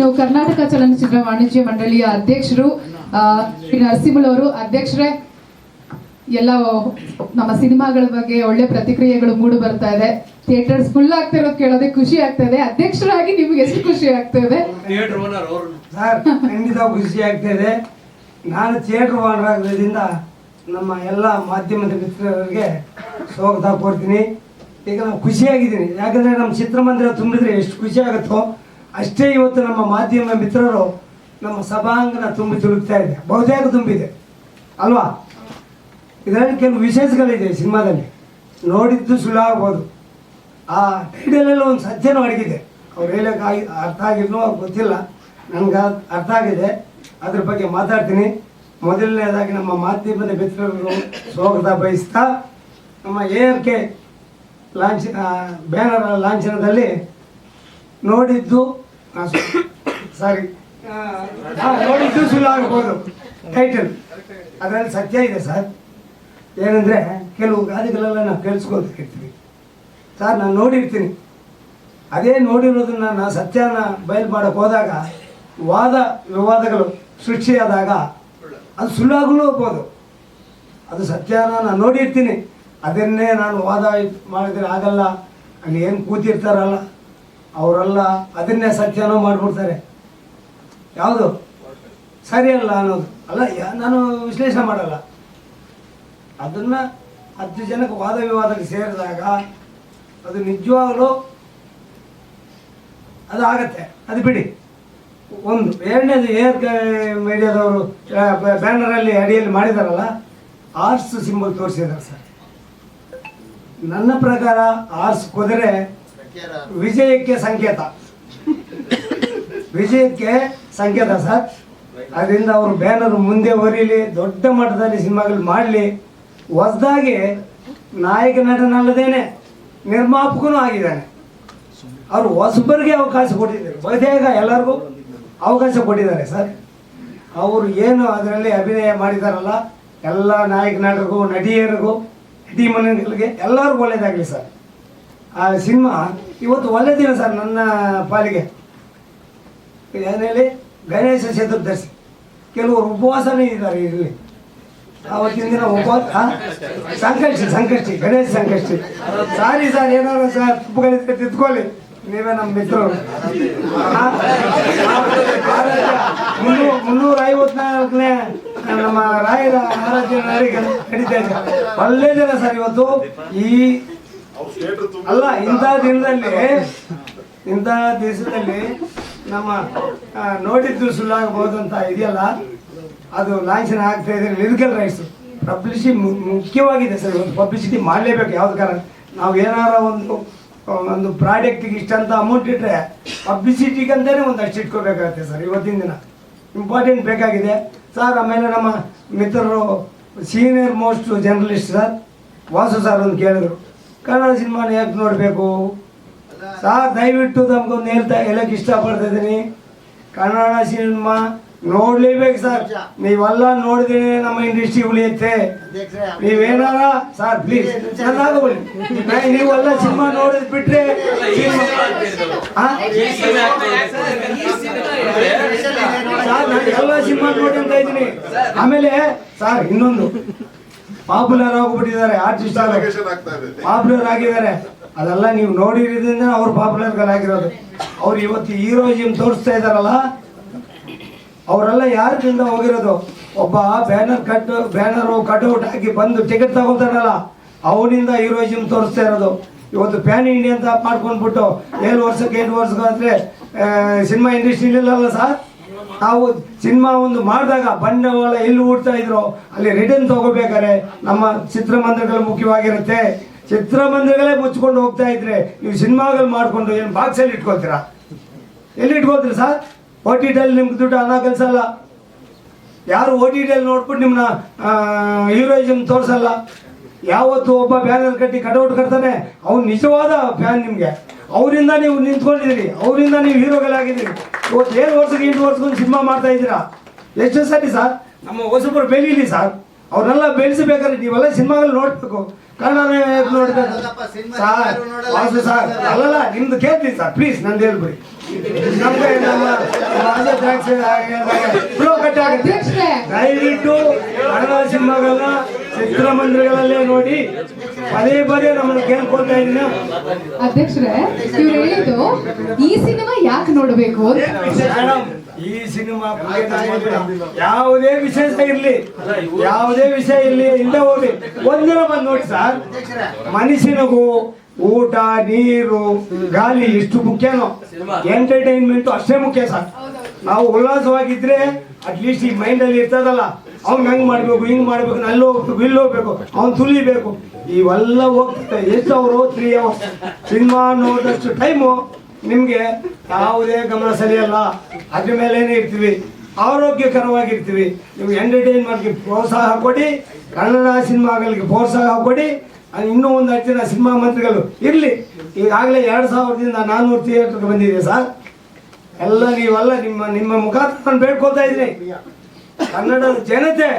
ಇನ್ನು ಕರ್ನಾಟಕ ಚಲನಚಿತ್ರ ವಾಣಿಜ್ಯ ಮಂಡಳಿಯ ಅಧ್ಯಕ್ಷರು ಅವರು. ಅಧ್ಯಕ್ಷರೇ ಎಲ್ಲ ನಮ್ಮ ಸಿನಿಮಾಗಳ ಬಗ್ಗೆ ಒಳ್ಳೆ ಪ್ರತಿಕ್ರಿಯೆಗಳು ಮೂಡಿ ಬರ್ತಾ ಇದೆ. ಥಿಯೇಟರ್ಸ್ ಫುಲ್ ಆಗ್ತಾ ಇರೋದು ಕೇಳೋದೆ ಖುಷಿ ಆಗ್ತಾ ಇದೆ. ಅಧ್ಯಕ್ಷರಾಗಿ ನಿಮ್ಗೆ ಎಷ್ಟು ಖುಷಿ ಆಗ್ತಾ ಇದೆ? ಥಿಯೇಟರ್ ಓನರ್ ಅವ್ರು ಸರ್ ಖಂಡಿತ ಖುಷಿ ಆಗ್ತಿದೆ ನಾನು ಥಿಯೇಟರ್ ಓನರ್ ಆಗೋದ್ರಿಂದ ನಮ್ಮ ಎಲ್ಲ ಮಾಧ್ಯಮದ ಮಿತ್ರರಿಗೆ ಸ್ವಾಗತ ಕೊಡ್ತೀನಿ ಈಗ ನಾವು ಖುಷಿಯಾಗಿದ್ದೀನಿ. ಯಾಕಂದರೆ ನಮ್ಮ ಚಿತ್ರಮಂದಿರ ತುಂಬಿದ್ರೆ ಎಷ್ಟು ಖುಷಿ ಆಗುತ್ತೋ ಅಷ್ಟೇ ಇವತ್ತು ನಮ್ಮ ಮಾಧ್ಯಮ ಮಿತ್ರರು ನಮ್ಮ ಸಭಾಂಗಣ ತುಂಬಿ ತುಳುಕ್ತಾ ಇದೆ. ಬಹುತೇಕ ತುಂಬಿದೆ. ಅಲ್ವಾ? ಇದರಲ್ಲಿ ಕೆಲವು ವಿಶೇಷಗಳಿದೆ ಸಿನಿಮಾದಲ್ಲಿ. ನೋಡಿದ್ದು ಸುಳ್ಳು ಆಗ್ಬೋದು ಆ ಟೈಟಲಲ್ಲಿ ಒಂದು ಸತ್ಯನೂ ಅಡಗಿದೆ. ಅವ್ರು ಹೇಳಕ್ಕೆ ಆಗಿ ಅರ್ಥ ಆಗಿದ್ನೋ ಗೊತ್ತಿಲ್ಲ. ನನಗೆ ಅರ್ಥ ಆಗಿದೆ. ಅದ್ರ ಬಗ್ಗೆ ಮಾತಾಡ್ತೀನಿ. ಮೊದಲನೇದಾಗಿ ನಮ್ಮ ಮಾಧ್ಯಮದ ಮಿತ್ರರು ಸ್ವಾಗತ ಬಯಸ್ತಾ, ನಮ್ಮ ಎ ಆರ್ ಕೆ ಲಾಂಛ ಬ್ಯಾನರ್ ಲಾಂಛನದಲ್ಲಿ ನೋಡಿದ್ದು ಸಾರಿ. ನೋಡಿದ್ದು ಸುಳ್ಳು ಆಗ್ಬೋದು. ಟೈಟಲ್ ಅದರಲ್ಲಿ ಸತ್ಯ ಇದೆ, ಸರ್. ಏನಂದರೆ, ಕೆಲವು ಗಾದೆಗಳೆಲ್ಲ ನಾವು ಕೇಳಿಸ್ಕೊಳ್ಬೇಕಿರ್ತೀವಿ ಸರ್, ನಾನು ನೋಡಿರ್ತೀನಿ. ಅದೇ ನೋಡಿರೋದನ್ನ ನಾನು ಸತ್ಯನ ಬಯಲು ಮಾಡೋಕೆ ಹೋದಾಗ, ವಾದ, ವಿವಾದಗಳು ಸೃಷ್ಟಿಯಾದಾಗ, ಅದು ಸುಳ್ಳಾಗಲೂ ಹೋಗ್ಬೋದು. ಅದು ಸತ್ಯನ ನಾನು ನೋಡಿರ್ತೀನಿ. ಅದನ್ನೇ ನಾನು ವಾದ ಮಾಡಿದ್ರೆ ಆಗಲ್ಲ. ಅಲ್ಲಿ ಏನು ಕೂತಿರ್ತಾರಲ್ಲ. ಅವರೆಲ್ಲ ಅದನ್ನೇ ಸತ್ಯನೋ ಮಾಡಿಬಿಡ್ತಾರೆ. ಯಾವುದು? ಸರಿಯಲ್ಲ ಅನ್ನೋದು. ಅಲ್ಲ ನಾನು ವಿಶ್ಲೇಷಣೆ ಮಾಡಲ್ಲ. ಅದನ್ನ ಹತ್ತು ಜನಕ್ಕೆ ವಾದ ವಿವಾದಕ್ಕೆ ಸೇರಿದಾಗ ಅದು ನಿಜವಾಗಲೂ ಅದು ಆಗತ್ತೆ. ಅದು ಬಿಡಿ. ಒಂದು, ಎರಡನೇದು ಏರ್ ಮೀಡಿಯಾದವರು ಬ್ಯಾನರಲ್ಲಿ ಅಡಿಯಲ್ಲಿ ಮಾಡಿದಾರಲ್ಲ, ಆರ್ಸ್ ಸಿಂಬಲ್ ತೋರಿಸಿದ್ದಾರೆ ಸರ್. ನನ್ನ ಪ್ರಕಾರ ಆರ್ಸ್ ಕುದುರೆ ವಿಜಯಕ್ಕೆ ಸಂಕೇತ. ವಿಜಯಕ್ಕೆ ಸಂಕೇತ ಸರ್. ಅದರಿಂದ ಅವರು ಬ್ಯಾನರ್ ಮುಂದೆ ಹೊರೀಲಿ ದೊಡ್ಡ ಮಟ್ಟದಲ್ಲಿ ಸಿನಿಮಾಗಳು ಮಾಡಲಿ. ಹೊಸದಾಗಿ ನಾಯಕ ನಟನಲ್ಲದೇನೆ ನಿರ್ಮಾಪಕನೂ ಆಗಿದ್ದಾನೆ. ಅವರು ಹೊಸಬರಿಗೆ ಅವಕಾಶ ಕೊಟ್ಟಿದ್ದಾರೆ. ಬಹುತೇಕ ಎಲ್ಲರಿಗೂ ಅವಕಾಶ ಕೊಟ್ಟಿದ್ದಾರೆ ಸರ್. ಅವರು ಏನು ಅದರಲ್ಲಿ ಅಭಿನಯ ಮಾಡಿದಾರಲ್ಲ, ಎಲ್ಲ ನಾಯಕ ನಟರಿಗೂ, ನಟಿಯರಿಗೂ ನಟಿ ಮನೆಗಳಿಗೆ ಎಲ್ಲರಿಗೂ ಒಳ್ಳೇದಾಗಲಿ ಸರ್. ಆ ಸಿನಿಮಾ ಇವತ್ತು ಒಳ್ಳೆ ದಿನ ಸರ್ ನನ್ನ ಪಾಲಿಗೆ. ಏನೇಳಿ ಗಣೇಶ ಚತುರ್ದಶಿ. ಕೆಲವರು ಉಪವಾಸನೇ ಇದ್ದಾರೆ ಇಲ್ಲಿ. ಆವತ್ತಿನ ದಿನ ಉಪವಾಸ? ಸಂಕಷ್ಟಿ ಸಂಕಷ್ಟಿ, ಗಣೇಶ ಸಂಕಷ್ಟಿ. ಸಾರಿ ಸರ್, ಏನಾದ್ರು ಸರ್, ತಪ್ಪುಗಳಿದ್ರೆ ತಿದ್ಕೊಳ್ಳಿ. ನೀವೇ ನಮ್ಮ ಮಿತ್ರರು? ಮುನ್ನೂರ ಮುನ್ನೂರ ಐವತ್ನಾಲ್ಕನೇ ನಮ್ಮ ರಾಯರ ಆರಾಧ್ಯ ನಡೀತಾ ಇದೆ. ಒಳ್ಳೆ ದಿನ ಸರ್ ಇವತ್ತು. ಈ ಅಲ್ಲ ಇಂಥ ದಿನದಲ್ಲಿ, ಇಂಥ ದಿವಸದಲ್ಲಿ ನಮ್ಮ ನೋಡಿದ್ದು ಸುಳ್ಳಾಗಬಹುದು ಅಂತ ಇದೆಯಲ್ಲ? ಅದು ಲಾಂಛನ ಆಗ್ತಾ ಇದೆ. Lyrical rights. ಪಬ್ಲಿಸಿಟಿ ಮುಖ್ಯವಾಗಿದೆ ಸರ್. ಒಂದು ಪಬ್ಲಿಸಿಟಿ ಮಾಡಲೇಬೇಕು ಯಾವ್ದು ಕಾರಣ? ನಾವು ಏನಾರ ಒಂದು ಒಂದು ಪ್ರಾಡಕ್ಟಿಗೆ ಇಷ್ಟಂತ ಅಮೌಂಟ್ ಇಟ್ಟರೆ ಪಬ್ಲಿಸಿಟಿಗಂತಾನೆ ಒಂದು ಅಷ್ಟು ಇಟ್ಕೋಬೇಕಾಗುತ್ತೆ ಸರ್ ಇವತ್ತಿನ ದಿನ. ಇಂಪಾರ್ಟೆಂಟ್ ಬೇಕಾಗಿದೆ. ಸರ್, ಆಮೇಲೆ ನಮ್ಮ ಮಿತ್ರರು senior most journalist sir, Vasu sir ಒಂದು ಕೇಳಿದ್ರು. ಕನ್ನಡ ಸಿನಿಮಾನ ಯಾಕೆ ನೋಡಬೇಕು? ಸರ್ ದಯವಿಟ್ಟು ನಮ್ಗೊಂದು ಹೇಳ್ತಾ ಹೇಳಕ್ಕೆ ಇಷ್ಟಪಡ್ತಿದ್ದೀನಿ ಕನ್ನಡ ಸಿನಿಮಾ ನೋಡ್ಲೇಬೇಕು ಸರ್. ನೀವೆಲ್ಲ ನೋಡಿದ್ರೆ ನಮ್ಮ ಇಂಡಸ್ಟ್ರಿ ಉಳಿಯುತ್ತೆ. ನೀವೇನಾರ, ಸರ್ ಪ್ಲೀಸ್ ನೀವೆಲ್ಲ ಸಿನಿಮಾ ನೋಡಿದ್ ಬಿಟ್ರೆ ಎಲ್ಲ ಸಿನಿಮಾ ಅಂತ ಇದ್ದೀನಿ. ಆಮೇಲೆ, ಸರ್, ಇನ್ನೊಂದು. ಪಾಪ್ಯುಲರ್ ಆಗಿಬಿಟ್ಟಿದ್ದಾರೆ ಆರ್ಟಿಸ್ಟ್ ಪಾಪ್ಯುಲರ್ ಆಗಿದ್ದಾರೆ. ಅದೆಲ್ಲ ನೀವು ನೋಡಿರೋದ್ರಿಂದ ಅವ್ರು ಪಾಪ್ಯುಲರ್ ಆಗಿರೋದು ಅವ್ರು ಇವತ್ತು ಹೀರೋಯಿಸಮ್ ತೋರಿಸ್ತಾ ಇದಾರಲ್ಲ ಅವರೆಲ್ಲ ಯಾರಿಂದ ಹೋಗಿರೋದು? ಒಬ್ಬ ಬ್ಯಾನರ್ ಕಟ್ ಬ್ಯಾನರು ಕಟ್ಔಟ್ ಹಾಕಿ ಬಂದು ಟಿಕೆಟ್ ತಗೊಳ್ತಾರಲ್ಲ ಅವನಿಂದ ಜಿಮ್ ತೋರಿಸ್ತಾ ಇರೋದು. ಇವತ್ತು ಪ್ಯಾನ್ ಇಂಡಿಯಾ ಅಂತ ಮಾಡ್ಕೊಂಡ್ಬಿಟ್ಟು ಏಳು ವರ್ಷಕ್ಕೆ ಎಂಟು ವರ್ಷಕ್ಕೆ ಅಂದ್ರೆ ಸಿನಿಮಾ ಇಂಡಸ್ಟ್ರಿ ಇಲ್ಲ ಸರ್ ನಾವು ಸಿನಿಮಾ ಒಂದು ಮಾಡಿದಾಗ ಬಂಡವಾಳ ಎಲ್ಲಿ ಹೂಡ್ತಾ ಇದ್ರು ಅಲ್ಲಿ ರಿಟರ್ನ್ ತಗೋಬೇಕಾದ್ರೆ ನಮ್ಮ ಚಿತ್ರಮಂದಿರಗಳು ಮುಖ್ಯವಾಗಿರುತ್ತೆ. ಚಿತ್ರಮಂದಿರಗಳೇ ಮುಚ್ಕೊಂಡು ಹೋಗ್ತಾ ಇದ್ರೆ ನೀವು ಸಿನಿಮಾಗಳು ಮಾಡಿಕೊಂಡು ಏನು ಬಾಕ್ಸಲ್ಲಿ ಇಟ್ಕೊಳ್ತೀರಾ? ಎಲ್ಲಿ ಇಟ್ಕೊಳ್ತೀರಿ ಸರ್ ಓ ಟಿ ಟಿಯಲ್ಲಿ ನಿಮ್ಗೆ ದುಡ್ಡು ಹಣ ಕಲಿಸಲ್ಲ ಯಾರು ಓ ಟಿ ಟಿಯಲ್ಲಿ ನೋಡ್ಬಿಟ್ಟು ನಿಮ್ಮನ್ನ ಹೀರೋಯಿಸಮ್ ತೋರಿಸಲ್ಲ. ಯಾವತ್ತು ಒಬ್ಬ ಬ್ಯಾನರ್ ಕಟ್ಟಿ ಕಟೌಟ್ ಕಟ್ತಾನೆ. ಅವ್ನು ನಿಜವಾದ ಫ್ಯಾನ್ ನಿಮಗೆ. ಅವರಿಂದ ನೀವು ನಿಂತ್ಕೊಂಡಿದ್ದೀರಿ. ಅವರಿಂದ ನೀವು ಹೀರೋಗಳಾಗಿದ್ದೀರಿ ಇವತ್ತು ಏಳು ವರ್ಷಕ್ಕೆ ಎಂಟು ವರ್ಷಕ್ಕೊಂದು ಸಿನಿಮಾ ಮಾಡ್ತಾ ಇದ್ದೀರಾ? ಎಷ್ಟು ಸರಿ ಸರ್? ನಮ್ಮ ಹೊಸಬ್ರು ಬೆಳೀಲಿ ಸರ್. ಅವ್ರನ್ನೆಲ್ಲ ಬೆಳೆಸಬೇಕಾದ್ರೆ ನೀವೆಲ್ಲ ಸಿನಿಮಾಗಳು ನೋಡ್ಬೇಕು. ಕನ್ನಡ ನೋಡ್ಬೇಕು ಸರ್ ಅಲ್ಲಲ್ಲ ನಿಮ್ದು ಕೇಳ್ತೀನಿ ಸರ್ ಪ್ಲೀಸ್ ನಂದು ಹೇಳ್ಬಿಡಿ. ನಮ್ಗೆ ನಮ್ಮ ಡೈರೆಕ್ಷನ್ ಫ್ಲೋ ಕಟ್ ಆಗುತ್ತೆ ದಯವಿಟ್ಟು ಕನ್ನಡ ಸಿನಿಮಾಗಳನ್ನ ಚಿತ್ರಮಂದಿರಗಳಲ್ಲೇ ನೋಡಿ. ಪದೇ ಪದೇ ನಮ್ಮನ್ನು ಕೇಳ್ಕೊಳ್ತಾ ಇದ್ದೀನಿ. ಅಧ್ಯಕ್ಷರೇ ಇವ್ರು ಹೇಳಿದ್ದು ಈ ಸಿನಿಮಾ ಯಾಕೆ ನೋಡಬೇಕು ಮೇಡಮ್ ಈ ಸಿನಿಮಾ ಯಾವುದೇ ವಿಶೇಷ ಇರ್ಲಿ. ಯಾವುದೇ ವಿಷಯ ಇರ್ಲಿ ಇಲ್ಲ ಹೋಗಿ ಒಂದಿನ ಬಂದು ನೋಡಿ ಸರ್ ಮನುಷ್ಯನಿಗೂ ಊಟ ನೀರು ಗಾಳಿ ಎಷ್ಟು ಮುಖ್ಯನೋ? ಎಂಟರ್ಟೈನ್ಮೆಂಟ್ ಅಷ್ಟೇ ಮುಖ್ಯ ಸರ್. ನಾವು ಉಲ್ಲಾಸವಾಗಿದ್ರೆ ಅಟ್ಲೀಸ್ಟ್ ಈ ಮೈಂಡ್ ಅಲ್ಲಿ ಇರ್ತದಲ್ಲ ಅವ್ನ್ ಹಂಗ್ ಮಾಡ್ಬೇಕು ಹಿಂಗ್ ಮಾಡ್ಬೇಕು ಅಲ್ಲಿ ಹೋಗ್ಬೇಕು ಇಲ್ಲಿ ಹೋಗ್ಬೇಕು ಅವ್ನ್ ತುಲಿಬೇಕು ಇವೆಲ್ಲ ಹೋಗ್ತದೆ. ಎಷ್ಟು ಅವರು ತ್ರೀ ಅವರ್ಸ್ ಸಿನಿಮಾ ನೋಡಿದಷ್ಟು ಟೈಮು ನಿಮ್ಗೆ ಯಾವುದೇ ಗಮನ ಸರಿಯಲ್ಲ ಅದ್ರ ಮೇಲೇನೆ ಇರ್ತೀವಿ. ಆರೋಗ್ಯಕರವಾಗಿರ್ತೀವಿ. ನೀವು ಎಂಟರ್ಟೈನ್ ಮಾಡಿ ಪ್ರೋತ್ಸಾಹ ಕೊಡಿ ಕನ್ನಡ ಸಿನಿಮಾಗಳಿಗೆ ಪ್ರೋತ್ಸಾಹ ಕೊಡಿ ಇನ್ನೂ ಒಂದು ಹತ್ತು ಜನ ಸಿನಿಮಾ ಮಂತ್ರಿಗಳು ಇರಲಿ. ಈಗಾಗಲೇ ಎರಡು ಸಾವಿರದಿಂದ ನಾನ್ನೂರು ಥಿಯೇಟರ್ಗೆ ಬಂದಿದೆ ಸರ್. ಎಲ್ಲ ನೀವೆಲ್ಲ, ನಿಮ್ಮ ನಿಮ್ಮ ಮುಖಾಂತರ ನಾನು ಬೇಡ್ಕೊತಾ ಇದ್ದೀನಿ. ಕನ್ನಡದ ಜನತೆ,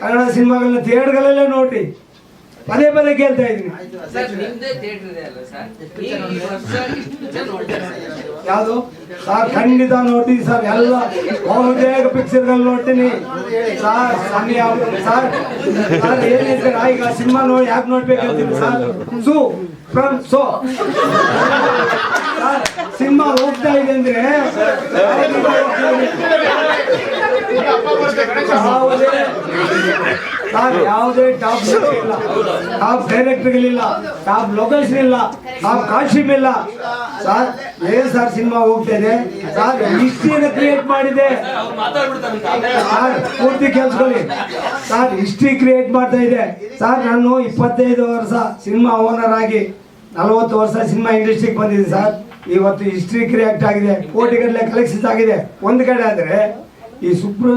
ಕನ್ನಡ ಸಿನಿಮಾಗಳನ್ನ ಥಿಯೇಟರ್ಗಳಲ್ಲೇ ನೋಡಿ ಪದೇ ಪದೇ ಕೇಳ್ತಾ ಇದ್ದೀನಿ. ಯಾವುದು? ಸರ್ ಖಂಡಿತ ನೋಡ್ತೀನಿ ಸರ್ ಎಲ್ಲ ಬಹುತೇಕ ಪಿಕ್ಚರ್ಗಳು ನೋಡ್ತೀನಿ. ಸರ್ ಸಮಯ ಸರ್. ಸರ್ ಏನಿದೆ ಈಗ ಸಿನಿಮಾ ನೋಡಿ ಯಾಕೆ ನೋಡ್ಬೇಕಂತೀನಿ sir? Su from So. Sir cinema ಹೋಗ್ತಾ ಇದೆ ಅಂದ್ರೆ ಸರ್ ಯಾವುದೇ ಟಾಪ್ ಇಲ್ಲ ಟಾಪ್ ಡೈರೆಕ್ಟರ್ಗಳಿಲ್ಲ ಟಾಪ್ ಲೊಕೇಶನ್ ಇಲ್ಲ. ಟಾಪ್ ಕಾಸ್ಟ್ಯೂಮ್ ಇಲ್ಲ. ಸರ್ ಏನ್ ಸರ್ ಸಿನಿಮಾ ಹೋಗ್ತಾ ಸರ್ ಹಿಸ್ಟ್ರಿಯನ್ನು ಕ್ರಿಯೇಟ್ ಮಾಡಿದೆ. ಸರ್ ಪೂರ್ತಿ ಕೇಳಿಸ್ಕೊಳ್ಳಿ. ಸರ್ ಹಿಸ್ಟ್ರಿ ಕ್ರಿಯೇಟ್ ಮಾಡ್ತಾ ಇದೆ. ಸರ್ ನಾನು ಇಪ್ಪತ್ತೈದು ವರ್ಷ ಸಿನಿಮಾ ಓನರ್ ಆಗಿ ನಲವತ್ತು ವರ್ಷ ಸಿನಿಮಾ ಇಂಡಸ್ಟ್ರಿಗೆ ಬಂದಿದೆ ಸರ್. ಇವತ್ತು ಹಿಸ್ಟ್ರಿ ಕ್ರಿಯೇಟ್ ಆಗಿದೆ. ಕೋಟಿಗಟ್ಟಲೆ ಕಲೆಕ್ಷನ್ಸ್ ಆಗಿದೆ. ಒಂದು ಕಡೆ ಆದರೆ ಈ ಸುಪ್ರ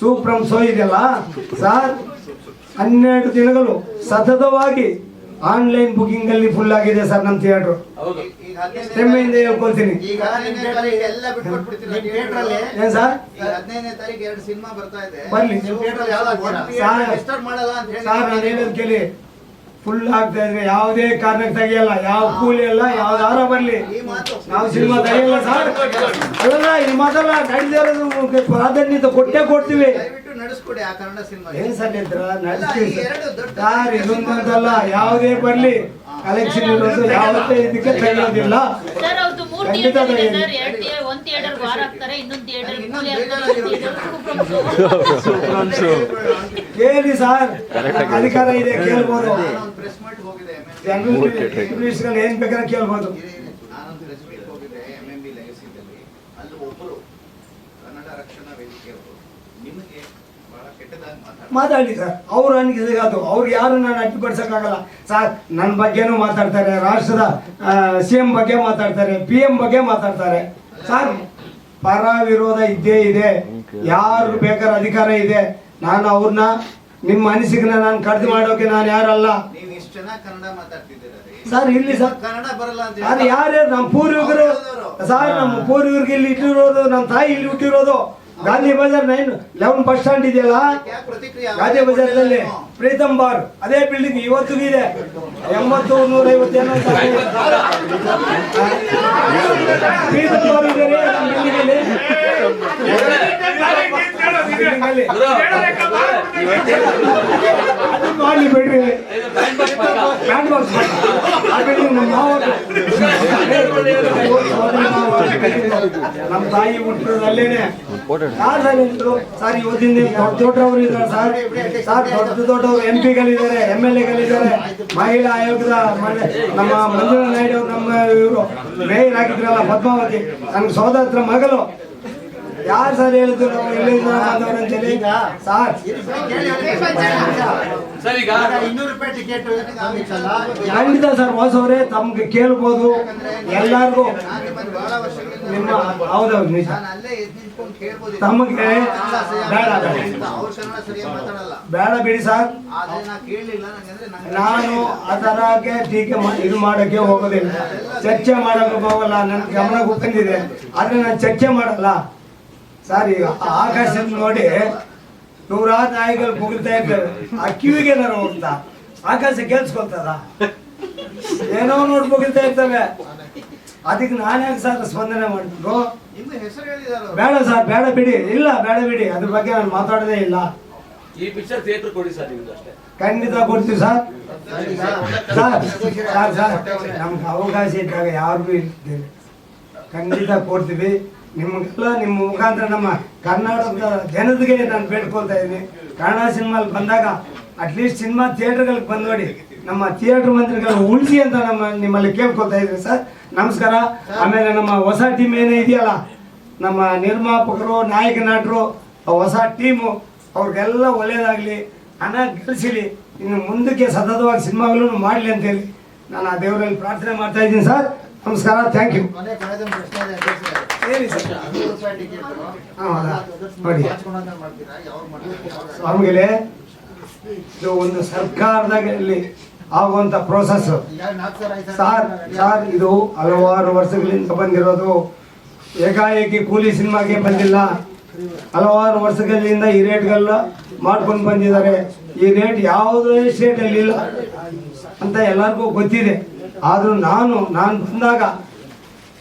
ಸೂಪ್ರಮ್ ಸೋ ಇದೆಯಲ್ಲ ಸರ್ ಹನ್ನೆರಡು ದಿನಗಳು ಸತತವಾಗಿ ಆನ್ಲೈನ್ ಬುಕಿಂಗ್ ಅಲ್ಲಿ ಫುಲ್ ಆಗಿದೆ ಸರ್ ನಮ್ಮ ಥಿಯೇಟರ್ ಹೆಮ್ಮೆಯಿಂದ ಹೇಳ್ಕೊಳ್ತೀನಿ. ಏನ್ ಸರ್? ಈಗ ಹದಿನೈದನೇ ತಾರೀಕು ಎರಡು ಸಿನಿಮಾ ಬರ್ತಾ ಇದೆ. ಬರ್ಲಿ. ನೀವು ಥಿಯೇಟರ್ ಅಲ್ಲಿ ಯಾವ್ದು ಹಾಕ್ತೀರಾ? ಮಾಡಲ್ಲ ಅಂತ ಹೇಳಿ ಸರ್ ಕೇಳಿ. ಫುಲ್ ಆಗ್ತಾ ಇದ್ರೆ ಯಾವುದೇ ಕಾರಣಕ್ಕೆ ತೆಗಿಯಲ್ಲ. ಯಾವ ಕೂಲಿ ಅಲ್ಲ ಯಾವ್ದಾರ ಬರ್ಲಿ. ಈ ಮಾತು ನಾವು ಸಿನಿಮಾ ತೆಗಿಯಲ್ಲ ಸರ್. ಅಲ್ಲ ಈ ಮಾತಲ್ಲ ನಡೆದಿರೋದು ಪ್ರಾಧಾನ್ಯತೆ ಕೊಟ್ಟೇ ಕೊಡ್ತೀವಿ. ನಡೆಸ್ಕೊಡಿ ಆ ಕನ್ನಡ ಸಿನಿಮಾ ಏನ್ ಸರ್ ಹೇಳ್ತೀರ ನಡೆಸ್ತೀವಿ ಅಲ್ಲ, ಈ ಎರಡು ದೊಡ್ಡ ಸರ್ ಇದೊಂದಂತಲ್ಲ ಯಾವುದೇ ಬರ್ಲಿ. ಕಲೆಕ್ಷನ್ ಇರೋದು ಯಾವತ್ತೇ ಇದಕ್ಕೆ ತೆಗಿಯೋದಿಲ್ಲ. ಸರ್ ಅವ್ರದ್ದು ಮೂರ್ ಖಂಡಿತ ಥಿಯೇಟರ್ ಇದೆ ತೆಗೀರಿ. ಸರ್ ಎರಡ್ ಒಂದ್ ಥಿಯೇಟರ್ ವಾರ ಹಾಕ್ತಾರೆ ಇನ್ನೊಂದ್ ಥಿಯೇಟರ್ ಇನ್ನೊಂದ್ ಕೂಲಿ ಹಾಕ್ತಾರೆ. ಬೇಜಾರಾಗಿರೋದು. ಇನ್ನೊಂದ್ theatre ಕೇಳಿ ಸರ್. ಅಧಿಕಾರ ಇದೆ ಕೇಳ್ಬೋದು. ನಾನೊಂದು ಪ್ರೆಸ್ ಮೀಟ್ ಹೋಗಿದೆ MMB. ಇಂಗ್ಲಿಷ್ಗಳು ಏನ್ ಬೇಕಾದ್ರೆ ಕೇಳ್ಬೋದು. ಇರಿ, ಇರಿ. ನಾನೊಂದು ಪ್ರೆಸ್ ಮೀಟ್ ಹೋಗಿದೆ ಎಂ ಎಂ ಬಿ ಲೆಗಸಿದಲ್ಲಿ ಅಲ್ಲಿ ಒಬ್ಬರು ಕನ್ನಡ ರಕ್ಷಣಾ ವೇದಿಕೆಯವರು ನಿಮಗೆ ಮಾತಾಡಿ ಸರ್ ಅವ್ರು ನನಗೆ ಅದು ಅವ್ರು ಯಾರು ನಾನು ಅಡ್ಡಿಪಡಿಸೋಕ್ಕಾಗಲ್ಲ. ಸರ್ ನನ್ನ ಬಗ್ಗೆನೂ ಮಾತಾಡ್ತಾರೆ ರಾಷ್ಟ್ರದ ಸಿ ಎಂ ಬಗ್ಗೆ ಮಾತಾಡ್ತಾರೆ ಪಿ ಎಂ ಬಗ್ಗೆ ಮಾತಾಡ್ತಾರೆ. ಸರ್ ಪರ ವಿರೋಧ ಇದ್ದೇ ಇದೆ. ಯಾರು ಬೇಕಾದ್ರೆ ಅಧಿಕಾರ ಇದೆ. ನಾನು ಅವ್ರನ್ನ ನಿಮ್ಮ ಮನಸ್ಸಿಗೆ ನಾನು ಕಡ್ದು ಮಾಡೋಕೆ ನಾನು ಯಾರಲ್ಲ. ಸರ್ ಇಲ್ಲಿ ಸರ್ ಕನ್ನಡ ಬರಲ್ಲ ಅಂತ ಯಾರ್ಯಾರು? ನಮ್ಮ ಪೂರ್ವಿಕರು ಸರ್ ನಮ್ಮ ಪೂರ್ವಿಕರಿಗೆ ಇಲ್ಲಿ ಇಟ್ಟಿರೋದು ನಮ್ಮ ತಾಯಿ ಇಲ್ಲಿ ಹುಟ್ಟಿರೋದು. Gandhi Bazaar nine eleven bus stand ಇದೆಯಲ್ಲ? ಯಾಕೆ ಪ್ರತಿಕ್ರಿಯೆ ಗಾಂಧಿ ಬಜಾರ್ದಲ್ಲಿ ಪ್ರೀತಮ್ ಬಾರ್ ಅದೇ ಬಿಲ್ಡಿಂಗ್ ಇವತ್ತು ಇದೆ. ಎಂಬತ್ತು ನೂರ ಐವತ್ತೇನೋ. ಪ್ರೀತಮ್ ಬಾರ್ ಇದೆ ಮಾಡ್ಲಿ ಬ್ಯಾಂಡ್ ಬಾಕ್ಸ್ ನಮ್ಮ ತಾಯಿ ಹುಟ್ಟರು ಅಲ್ಲೇನೆ ಯಾರು ಸರ್ ಹುಟ್ಟರು ಸರ್ ಇವತ್ತಿನ ದೊಡ್ಡ ದೊಡ್ಡವರು ಇದ್ದಾರೆ ಸರ್ ಸರ್ ದೊಡ್ಡ ದೊಡ್ಡವರು ಎಂ ಪಿಗಳಿದ್ದಾರೆ ಎಂ ಎಲ್ ಎಗಳಿದ್ದಾರೆ ಮಹಿಳಾ ಆಯೋಗದ ನಮ್ಮ ಮಂಜುಳಾ ನಾಯ್ಡು ನಮ್ಮ, ಇವರು ಮೇಯರ್ ಆಗಿದ್ರಲ್ಲ ಪದ್ಮಾವತಿ. ನನ್ನ ಸೋದರ ಮಗಳು ಯಾರು ಸರ್ ಹೇಳಿದ್ರು ನಾವು ಎಲ್ಲಿಂದ ಬಂದವರು ಅಂತೇಳಿ ಸರ್. ಸರ್ ಈಗ ಇನ್ನೂರು ರೂಪಾಯಿ ಟಿಕೆಟ್ ಖಂಡಿತ ಸರ್ ಹೊಸವರೇ ತಮ್ಗೆ ಕೇಳ್ಬೋದು. ಎಲ್ಲರಿಗೂ. ನಿಮ್ಮ ಹೌದೌದು ನಿಜ. ತಮಗೆ ಬೇಡ, ಬೇಡ. ಬೇಡ ಸರ್. ನಾನು ಅದರಾಗೆ ತರಕ್ಕೆ ಟೀಕೆ ಇದು ಮಾಡಕ್ಕೆ ಹೋಗೋದಿಲ್ಲ. ಚರ್ಚೆ ಮಾಡಕ್ಕೆ ಹೋಗಲ್ಲ. ನನ್ನ ಗಮನಕ್ಕೆ ಬಂದಿದೆ. ಆದ್ರೆ ನಾನು ಚರ್ಚೆ ಮಾಡಲ್ಲ. ಸರ್ ಈಗ ಆಕಾಶ ನೋಡಿ ನೂರಾರು ನಾಯಿಗಳು ಮುಗಿಲ್ತಾ ಇರ್ತವೆ. ಆ ಕಿವಿಗೆ ಏನಾರು ಹೋಗ್ತಾ ಆಕಾಶ ಕೇಳಿಸ್ಕೊಳ್ತದ? ಏನೋ ನೋಡಿ ಮುಗಿಲ್ತಾ ಇರ್ತವೆ. ಅದಕ್ಕೆ ನಾನು ಸರ್ ಸ್ಪಂದನೆ ಮಾಡಿದ್ರು ಬೇಡ ಸರ್ ಬೇಡ ಬಿಡಿ. ಇಲ್ಲ ಬೇಡ ಬಿಡಿ. ಅದ್ರ ಬಗ್ಗೆ ನಾನು ಮಾತಾಡದೇ ಇಲ್ಲ. ಈ ಪಿಕ್ಚರ್ ಥಿಯೇಟರ್ ಕೊಡಿ ಸರ್ ನಿಮ್ದು ಅಷ್ಟೇ. ಖಂಡಿತ ಕೊಡ್ತೀವಿ ಸರ್. ಸರ್ ಸರ್ ಸರ್ ನಮ್ಗೆ ಅವಕಾಶ ಇದ್ದಾಗ ಯಾರಿಗೂ ಇರ್ತೀವಿ ಖಂಡಿತ ಕೊಡ್ತೀವಿ. ನಿಮಗೆಲ್ಲ ನಿಮ್ಮ ಮುಖಾಂತರ ನಮ್ಮ ಕರ್ನಾಟಕದ ಜನತೆಗೆ ನಾನು ಬೇಡ್ಕೊಳ್ತಾ ಇದ್ದೀನಿ. ಕನ್ನಡ ಸಿನಿಮಾಲ್ ಬಂದಾಗ ಅಟ್ಲೀಸ್ಟ್ ಸಿನಿಮಾ ಥಿಯೇಟರ್ಗಳಿಗೆ ಬಂದು ನೋಡಿ. ನಮ್ಮ ಥಿಯೇಟರ್ ಮಂತ್ರಿಗಳು ಉಳಿಸಿ ಅಂತ ನಮ್ಮ ನಿಮ್ಮಲ್ಲಿ ಕೇಳ್ಕೊಳ್ತಾ ಇದ್ದೀನಿ ಸರ್. ನಮಸ್ಕಾರ. ಆಮೇಲೆ ನಮ್ಮ ಹೊಸ ಟೀಮ್ ಏನೇ ಇದೆಯಲ್ಲ ನಮ್ಮ ನಿರ್ಮಾಪಕರು ನಾಯಕ ನಟರು ಹೊಸ ಟೀಮು ಅವ್ರಿಗೆಲ್ಲ ಒಳ್ಳೇದಾಗಲಿ ಹಣ ಗಳಿಸಲಿ ಇನ್ನು ಮುಂದಕ್ಕೆ ಸತತವಾಗಿ ಸಿನಿಮಾಗಳನ್ನು ಮಾಡಲಿ ಅಂತೇಳಿ ನಾನು ಆ ದೇವರಲ್ಲಿ ಪ್ರಾರ್ಥನೆ ಮಾಡ್ತಾ ಇದ್ದೀನಿ ಸರ್. ನಮಸ್ಕಾರ. ಥ್ಯಾಂಕ್ ಯು ಪ್ರಶ್ನೆ ಇದೆ ಒಂದು ಸರ್ಕಾರದಲ್ಲಿ ಆಗುವಂತ ಪ್ರೋಸೆಸ್ ಸಾರ್ ಸಾರ್, ಇದು ಹಲವಾರು ವರ್ಷಗಳಿಂದ ಬಂದಿರೋದು. ಏಕಾಏಕಿ ಕೂಲಿ ಸಿನಿಮಾಗೆ ಬಂದಿಲ್ಲ. ಹಲವಾರು ವರ್ಷಗಳಿಂದ ಈ ರೇಟ್ಗೆಲ್ಲ ಮಾಡ್ಕೊಂಡು ಬಂದಿದ್ದಾರೆ. ಈ ರೇಟ್ ಯಾವುದೇ ಸ್ಟೇಟಲ್ಲಿ ಇಲ್ಲ ಅಂತ ಎಲ್ಲರಿಗೂ ಗೊತ್ತಿದೆ. ಆದರೂ ನಾನು ನಾನು ಬಂದಾಗ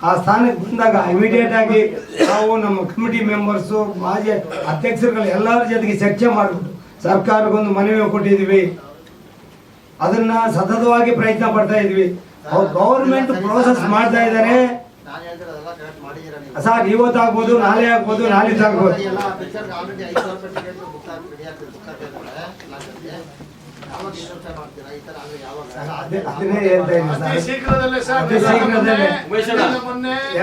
ಆ ಸ್ಥಾನಕ್ಕೆ ಬಂದಾಗ ಇಮಿಡಿಯೇಟ್ ಆಗಿ ನಾವು ನಮ್ಮ ಕಮಿಟಿ ಮೆಂಬರ್ಸು ಮಾಜಿ ಅಧ್ಯಕ್ಷರುಗಳು ಎಲ್ಲರ ಜೊತೆಗೆ ಚರ್ಚೆ ಮಾಡಿಬಿಟ್ಟು ಸರ್ಕಾರಕ್ಕೊಂದು ಮನವಿ ಕೊಟ್ಟಿದ್ದೀವಿ ಅದನ್ನ ಸತತವಾಗಿ ಪ್ರಯತ್ನ ಪಡ್ತಾ ಇದ್ವಿ ಗೌರ್ಮೆಂಟ್ ಪ್ರೋಸೆಸ್ ಮಾಡ್ತಾ ಇದ್ದಾರೆ ಸರ್ ಇವತ್ತು ಆಗ್ಬೋದು ನಾಳೆ ಆಗ್ಬೋದು ನಾಳೆ ಆಗ್ಬೋದು ಶೀಘ್ರದಲ್ಲೇ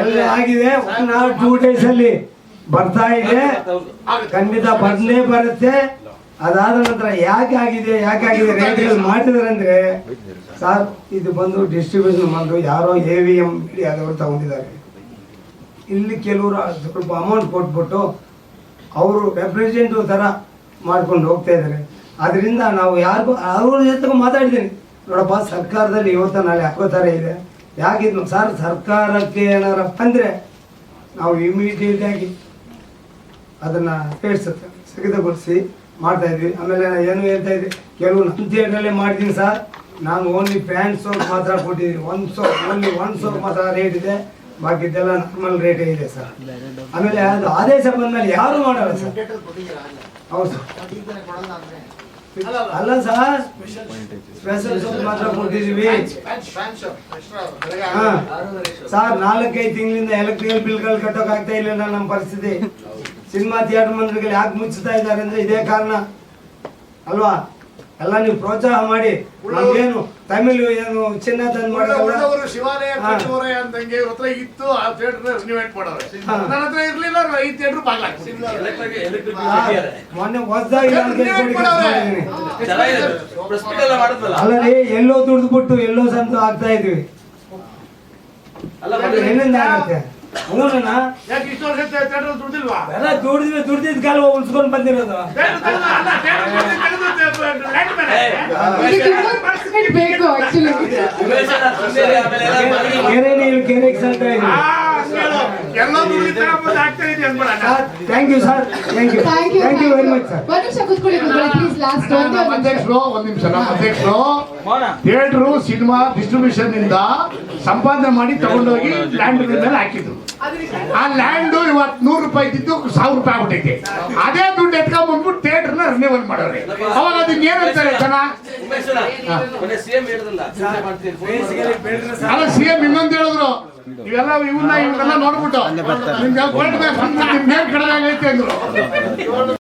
ಎಲ್ಲ ಆಗಿದೆ. ಒನ್ ಅವರ್ ಟೂ ಡೇಸ್ ಅಲ್ಲಿ ಬರ್ತಾ ಇದೆ. ಖಂಡಿತ ಬರ್ಲೇ ಬರುತ್ತೆ. ಅದಾದ ನಂತರ ಯಾಕೆ ಆಗಿದೆ ಯಾಕೆ ಆಗಿದೆ ರೇಟ್ಗಳು ಮಾಡಿದ್ರೆ ಅಂದ್ರೆ ಸರ್ ಇದು ಬಂದು ಡಿಸ್ಟ್ರಿಬ್ಯೂಷನ್ ಬಂದು ಯಾರೋ ಎ ವಿ ಎಂ ಮೀಡಿಯಾದವರು ತಗೊಂಡಿದ್ದಾರೆ. ಇಲ್ಲಿ ಕೆಲವರು ಸ್ವಲ್ಪ ಅಮೌಂಟ್ ಕೊಟ್ಬಿಟ್ಟು ಅವರು ರೆಪ್ರೆಸೆಂಟಿವ್ ಥರ ಮಾಡ್ಕೊಂಡು ಹೋಗ್ತಾ ಇದ್ದಾರೆ. ಅದರಿಂದ ನಾವು ಯಾರಿಗೂ, ಅವ್ರ ಜೊತೆಗೂ ಮಾತಾಡಿದ್ದೀನಿ. ನೋಡಪ್ಪ, ಸರ್ಕಾರದಲ್ಲಿ ಇವತ್ತು ನಾಳೆ ಹಾಕೋ ಥರ ಇದೆ. ಯಾಕಿದ್ನು ಸರ್, ಸರ್ಕಾರಕ್ಕೆ ಏನಾರಪ್ಪ ಬಂದರೆ ನಾವು ಇಮಿಡಿಯೇಟ್ ಆಗಿ ಅದನ್ನು ಸೇರಿಸುತ್ತೆ ಸ್ಥಗಿತಗೊಳಿಸಿ ಮಾಡ್ತಾ ಇದ್ವಿ. ಆಮೇಲೆ ಏನು ಹೇಳ್ತಾ ಇದ್ವಿ ಕೆಲವು ನಮ್ಮ ಥಿಯೇಟ್ರಲ್ಲೇ ಮಾಡ್ತೀನಿ ಸರ್. ನಾನು ಓನ್ಲಿ ಫ್ಯಾನ್ ಸೋಪ್ ಮಾತ್ರ ಕೊಟ್ಟಿದ್ದೀನಿ. ಒಂದು ಸೋಪ್ ಓನ್ಲಿ ಒನ್ ಸೋಪ್ ಮಾತ್ರ ರೇಟ್ ಇದೆ. ಬಾಕಿದ್ದೆಲ್ಲ ನಾರ್ಮಲ್ ರೇಟೇ ಇದೆ ಸರ್. ಆಮೇಲೆ ಅದು ಆದೇಶ ಬಂದ ಮೇಲೆ ಯಾರು ಮಾಡಲ್ಲ ಸರ್. ಹೌದು. ಸರ್ ಅಲ್ಲ ಸರ್ ಸ್ಪೆಷಲ್ ಸೋಪ್ ಮಾತ್ರ ಹಾ. ಸರ್ ನಾಲ್ಕೈದು ತಿಂಗಳಿಂದ ಎಲೆಕ್ಟ್ರಿಕಲ್ ಬಿಲ್ಗಳು ಕಟ್ಟೋಕ್ ಆಗ್ತಾ ಇಲ್ಲ ನಮ್ಮ ಪರಿಸ್ಥಿತಿ. ಸಿನಿಮಾ ಥಿಯೇಟರ್ ಮಂದಿರಗಳು ಯಾಕೆ ಮುಚ್ಚುತ್ತಾ ಇದ್ದಾರೆ ಅಂದ್ರೆ ಇದೇ ಕಾರಣ. ಅಲ್ವಾ? ಎಲ್ಲ ನೀವು ಪ್ರೋತ್ಸಾಹ ಮಾಡಿ. ಏನು ತಮಿಳು ಏನು ಚಿನ್ನ ತಂದು ಮಾಡಲ್ಲ ಉಳಿದವರು ಶಿವಾಲಯ ಹಾ. ಕಟ್ಟುವರೆ ಅಂದಂಗೆ ಹತ್ರ ಇತ್ತು ಆ ಥಿಯೇಟರ್ ರಿನಿವೇಟ್ ಮಾಡೋರು. ನನ್ನ ಹತ್ರ ಇರ್ಲಿಲ್ಲ ಈ ಥಿಯೇಟರ್ ಎಲೆಕ್ಟ್ರಿಕ್ ಮೊನ್ನೆ ಹೊಸದಾಗಿ ಅಲ್ಲ ರೀ ಎಲ್ಲೋ ದುಡ್ದು ಎಲ್ಲೋ ಸಂತು ಆಗ್ತಾ ಇದ್ವಿ. ಅಲ್ಲ ಏನಿಂದ ಯಾಕೆ ಇಷ್ಟು ವರ್ಷ ಥಿಯೇಟರ್ ದುಡ್ದಿಲ್ವಾ ಎಲ್ಲ ದುಡ್ದಿವಿ ದುಡ್ದಿದ್ ಕಾಲ ಉಳ್ಸ್ಕೊಂಡ್ ಬಂದಿರೋದು ಬೇಕು ಆಕ್ಚುಲಿ ಕೆರೆನೇ ಇಲ್ಲಿ ಕೆರೆಗೆ ಸಲ್ತಾ thank you sir thank you thank you thank you very much sir ಒಂದು ನಿಮಿಷ ಕೂತ್ಕೊಳ್ಳಿ ಕೂತ್ಕೊಳ್ಳಿ ಪ್ಲೀಸ್ ಲಾಸ್ಟ್ ಒಂದೇ ನಮ್ಮ ಒಂದು ನಿಮಿಷ ಅಧ್ಯಕ್ಷರು ಒಂದ್ ನಿಮಿಷ ನಮ್ಮ ಅಧ್ಯಕ್ಷರು ಥಿಯೇಟರ್ ಸಿನಿಮಾ ಡಿಸ್ಟ್ರಿಬ್ಯೂಷನ್ ಇಂದ ಸಂಪಾದನೆ ಮಾಡಿ ತಗೊಂಡೋಗಿ ಲ್ಯಾಂಡ್ ಮೇಲೆ ಹಾಕಿದ್ರು. ಆ ಲ್ಯಾಂಡ್ ಇವತ್ತು ನೂರು ರೂಪಾಯಿ ಇದ್ದಿದ್ದು ಸಾವಿರ ರೂಪಾಯಿ ಆಗ್ಬಿಟ್ಟೈತೆ. ಅದೇ ದುಡ್ಡು ಎತ್ಕೊಂಡ್ ಬಂದ್ಬಿಟ್ಟು ಥಿಯೇಟರ್ನ ರಿನ್ಯೂವಲ್ ಮಾಡೋರೆ. ಅವಾಗ ಅದನ್ನ ಏನಂತಾರೆ ಜನ? ಅಲ್ಲ ಸಿ ಎಂ ಇನ್ನೊಂದು ಹೇಳಿದ್ರು. ಇವೆಲ್ಲ ಇವನ್ನ ಇವನ್ನೆಲ್ಲ ನೋಡ್ಬಿಟ್ಟು ನಿಮ್ಗೆ ಗೋಲ್ಡ್ ನಿಮ್ಮ ಏನ್ ಕಡಿಮೆ ಆಗೈತೆ ಅಂದ್ರು.